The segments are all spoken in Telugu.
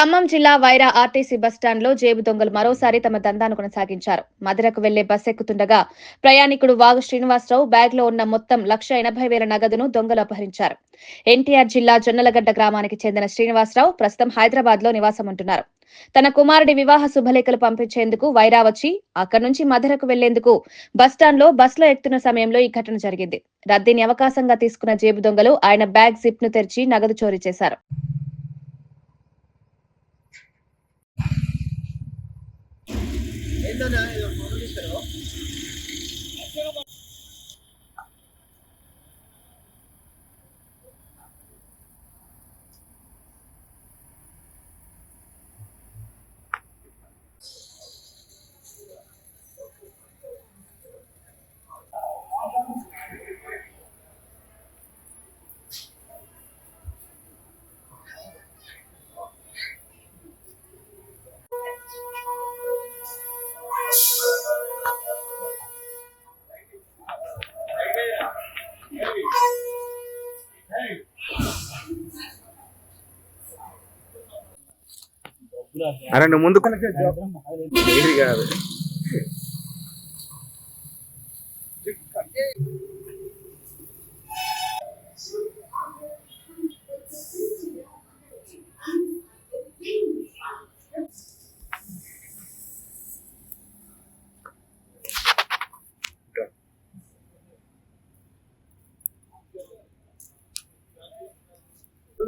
ఖమ్మం జిల్లా వైరా ఆర్టీసీ బస్టాండ్లో జేబు దొంగలు మరోసారి తమ దందాను కొనసాగించారు. మధురకు వెళ్ళే బస్ ఎక్కుతుండగా ప్రయాణికుడు వాగు శ్రీనివాసరావు బ్యాగ్లో ఉన్న మొత్తం లక్ష ఎనభై వేల నగదును దొంగలు అపహరించారు. ఎన్టీఆర్ జిల్లా జొన్నలగడ్డ గ్రామానికి చెందిన శ్రీనివాసరావు ప్రస్తుతం హైదరాబాద్లో నివాసం ఉంటున్నారు తన కుమారుడి వివాహ శుభలేఖలు పంపించేందుకు వైరా వచ్చి అక్కడి నుంచి మధురకు వెళ్ళేందుకు బస్టాండ్లో బస్సులో ఎక్కుతున్న సమయంలో ఈ ఘటన జరిగింది. రద్దీని అవకాశంగా తీసుకున్న జేబు దొంగలు ఆయన బ్యాగ్ జిప్ను తెరిచి నగదు చోరీ చేశారు. Esto no es el hormono, pero... అరే నువ్వు ముందు కాదు.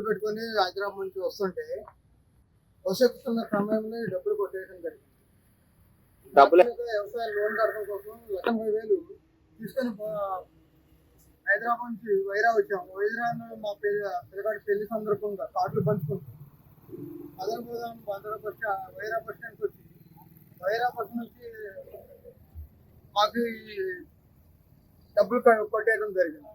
డబ్బులు పెట్టుకొని హైదరాబాద్ నుంచి వస్తుంటే వసెక్కుతున్న సమయంలో డబ్బులు కొట్టేయడం జరిగింది. డబ్బులు. వ్యవసాయ లోన్ కట్టడం కోసం లక్ష వేలు తీసుకొని హైదరాబాద్ నుంచి వైరా వచ్చాము. వైరాలో మా పిల్ల పిల్లగాడి పెళ్ళి సందర్భంగా కార్డులు పంచుకుంటాం మదర్ పోదాం బందర బస్ స్టా- వైరా బస్ స్టాండ్కి వచ్చి వైరా బస్ నుంచి మాకు ఈ డబ్బులు కొట్టేయడం జరిగింది.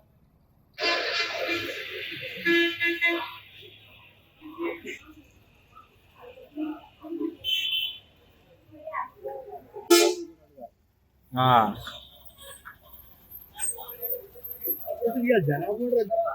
జనాభా